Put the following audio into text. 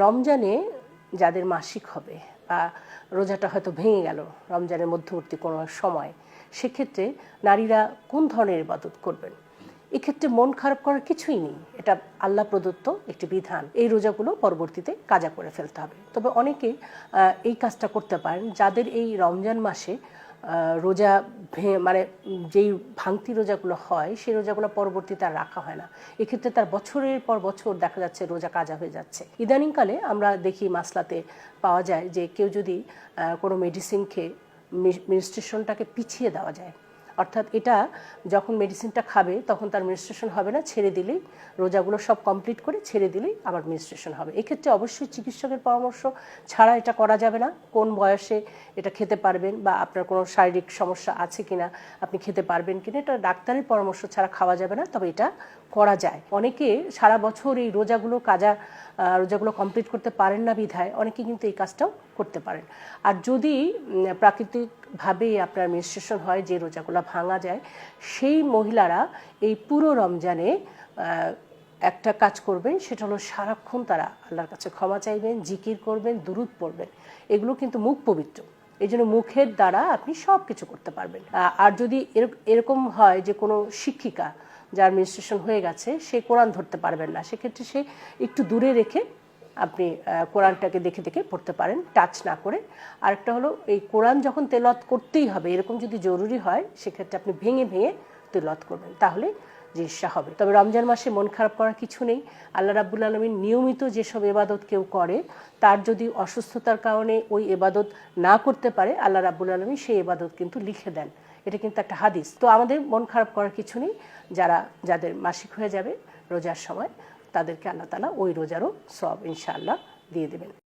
রমজানে যাদের মাসিক হবে বা রোজাটা হয়তো ভেঙে গেল রমজানের মধ্যবর্তী কোনো সময়, সেক্ষেত্রে নারীরা কোন ধরনের ইবাদত করবেন? এক্ষেত্রে মন খারাপ করার কিছুই নেই। এটা আল্লাহ প্রদত্ত একটি বিধান। এই রোজাগুলো পরবর্তীতে কাজা করে ফেলতে হবে। তবে অনেকে এই কাজটা করতে পারেন। যাদের এই রমজান মাসে রোজা মানে যেই ভাঙতি রোজাগুলো হয়, সেই রোজাগুলো পরবর্তীতে আর রাখা হয় না। এক্ষেত্রে তার বছরের পর বছর দেখা যাচ্ছে রোজা কাজা হয়ে যাচ্ছে। ইদানিংকালে আমরা দেখি মাসলাতে পাওয়া যায় যে কেউ যদি কোনো মেডিসিন খেয়ে মিনিস্ট্রেশনটাকে পিছিয়ে দেওয়া যায় অর্থাৎ এটা যখন মেডিসিনটা খাবে তখন তার মিনিস্ট্রেশন হবে না ছেড়ে দিলেই রোজাগুলো সব কমপ্লিট করে ছেড়ে দিলেই আবার মিনিস্ট্রেশন হবে। এক্ষেত্রে অবশ্যই চিকিৎসকের পরামর্শ ছাড়া এটা করা যাবে না। কোন বয়সে এটা খেতে পারবেন বা আপনার কোনো শারীরিক সমস্যা আছে কিনা আপনি খেতে পারবেন কিনা এটা ডাক্তারের পরামর্শ ছাড়া খাওয়া যাবে না তবে এটা করা যায়। অনেকে সারা বছর এই রোজাগুলো কাজা রোজাগুলো কমপ্লিট করতে পারেন না বিধায় অনেকে কিন্তু এই কাজটাও করতে পারেন। আর যদি উম, প্রাকৃতিকভাবে আপনার মেনস্ট্রেশন হয়, যে রোজাগুলো ভাঙা যায়, সেই মহিলারা এই পুরো রমজানে একটা কাজ করবেন, সেটা হলো সারাক্ষণ তারা আল্লাহর কাছে ক্ষমা চাইবেন, জিকির করবেন, দুরুদ পড়বেন। এগুলো কিন্তু মুখ পবিত্র। এই জন্য মুখের দ্বারা আপনি সব কিছু করতে পারবেন। আর যদি এরক- এরকম হয় যে কোনো শিক্ষিকা যার মিনিস্ট্রেশন হয়ে গেছে, সে কোরআন ধরতে পারবেন না, সেক্ষেত্রে সে একটু দূরে রেখে আপনি কোরআনটাকে দেখে দেখে পড়তে পারেন টাচ না করে। আরেকটা হলো, এই কোরআন যখন তেলত করতেই হবে, এরকম যদি জরুরি হয়, সেক্ষেত্রে আপনি ভেঙে ভেঙে তেলত করবেন। তাহলে জিনিসটা হবে। তবে রমজান মাসে মন খারাপ করার কিছু নেই। আল্লাহ রাব্বুল আলমিন নিয়মিত যেসব এবাদত কেউ করে, তার যদি অসুস্থতার কারণে ওই এবাদত না করতে পারে, আল্লাহ রাব্বুল আলমী সেই এবাদত কিন্তু লিখে দেন। এটা কিন্তু একটা হাদিস। তো আমাদের মন খারাপ করার কিছু নেই। যারা, যাদের মাসিক হয়ে যাবে রোজার সময় তাদেরকে আল্লাহ তালা ওই রোজারও সব ইনশাআল্লাহ দিয়ে দেবেন।